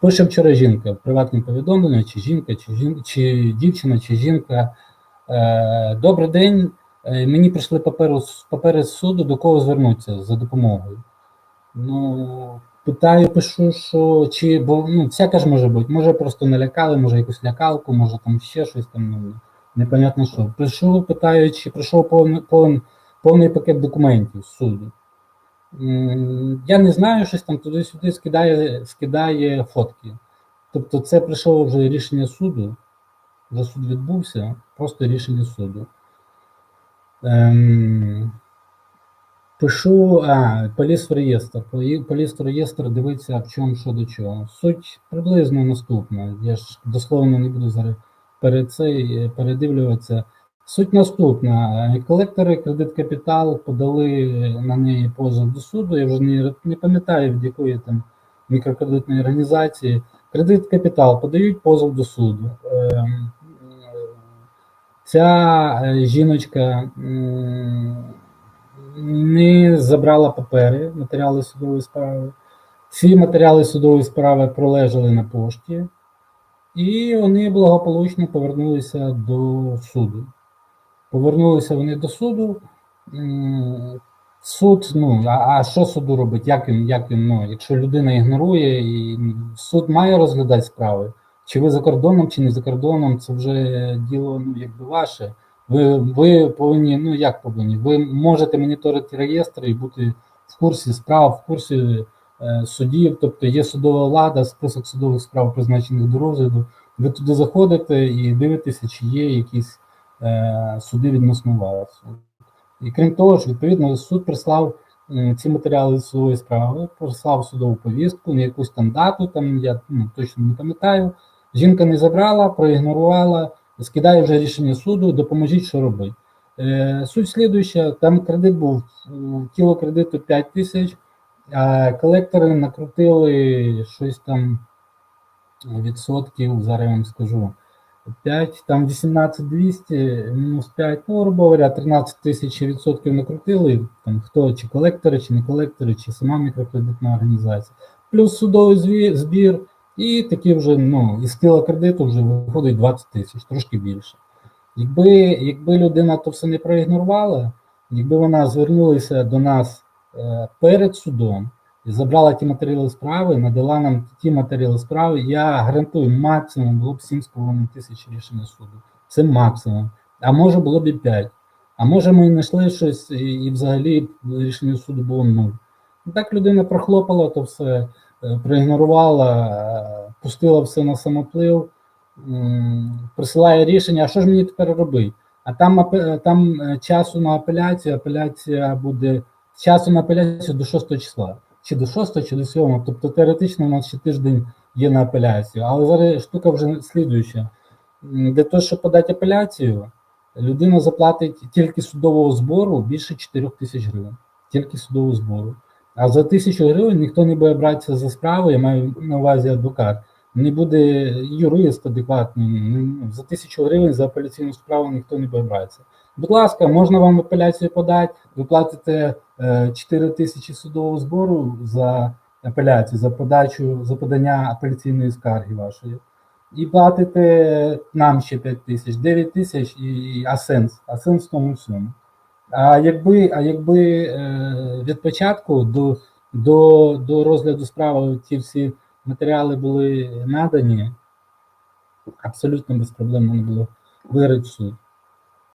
Пише вчора жінка в приватному повідомленні, чи жінка, чи, жін... чи дівчина, чи жінка. Е, Добрий день. Е, Мені прийшли паперу, з- папери з суду, до кого звернутися за допомогою. Ну, питаю, пишу, що чи, бо ну, всяке ж може бути. Може просто налякали, може якусь лякалку, може там ще щось там, ну, непонятно що. Пишу, питаю, чи прийшов повний, повний пакет документів з суду. Я не знаю, щось там туди-сюди скидає, скидає фотки. Тобто це прийшло вже рішення суду, вже суд відбувся, просто рішення суду. Ем, пишу, а, поліз в реєстр. Полі- Поліз в реєстр, дивиться, в чому, що до чого. Суть приблизно наступна. Я ж дословно не буду зараз перед цей передивлюватися. Суть наступна. Е, Колектори кредит капітал подали на неї позов до суду. Я вже не, не пам'ятаю, від якої там мікрокредитної організації. Кредит капітал подають позов до суду. Ем, Ця е, жіночка не забрала папери, матеріали судової справи. Ці матеріали судової справи пролежали на пошті, і вони благополучно повернулися до суду. Повернулися вони до суду. Суд, ну, а, а що суду робить? Як він, як він, ну, якщо людина ігнорує, і суд має розглядати справи. Чи ви за кордоном, чи не за кордоном, це вже діло ну, якби ваше. Ви, ви повинні, ну як повинні, ви можете моніторити реєстри і бути в курсі справ, в курсі е, судів, тобто є судова влада, список судових справ, призначених до розгляду. Ви туди заходите і дивитеся, чи є якісь суди відносно вас. І крім того ж, відповідно, суд прислав ці матеріали судової справи, прислав судову повістку на якусь там дату, там я ну, точно не пам'ятаю. Жінка не забрала, проігнорувала, скидає вже рішення суду, допоможіть, що робити. Е, суть слідуюча, там кредит був, тіло кредиту 5 тисяч, а колектори накрутили щось там відсотків, зараз я вам скажу. 5, там 18 200, мінус 5, ну, грубо говоря, 13 тисяч відсотків накрутили, там хто, чи колектори, чи не колектори, чи сама мікрокредитна організація. Плюс судовий збір, і такі вже, ну, із тіла кредиту вже виходить 20 тисяч, трошки більше. Якби, якби людина то все не проігнорувала, якби вона звернулася до нас е, перед судом забрала ті матеріали справи, надала нам ті матеріали справи, я гарантую, максимум було б 7,5 тисяч рішення суду. Це максимум. А може було б і 5. А може ми знайшли щось і, взагалі рішення суду було 0. Ну, Так людина прохлопала то все, е, проігнорувала, е, пустила все на самоплив, присилає рішення, а що ж мені тепер робити? А там, там е, часу на апеляцію, апеляція буде часу на апеляцію до 6 числа. Чи до 6, чи до 7. Тобто теоретично у нас ще тиждень є на апеляцію. Але зараз штука вже слідуюча. Для того, щоб подати апеляцію, людина заплатить тільки судового збору більше 4 тисяч гривень. Тільки судового збору. А за тисячу гривень ніхто не буде братися за справу, я маю на увазі адвокат. Не буде юрист адекватний. За тисячу гривень за апеляційну справу ніхто не буде. Будь ласка, можна вам апеляцію подати, ви платите е, 4 тисячі судового збору за апеляцію, за подачу, за подання апеляційної скарги вашої. І платите нам ще 5 тисяч, 9 тисяч і, і а сенс, а сенс в тому всьому. А якби, а якби е, від початку до, до, до розгляду справи ті всі матеріали були надані, абсолютно без проблем не було виграти в суд.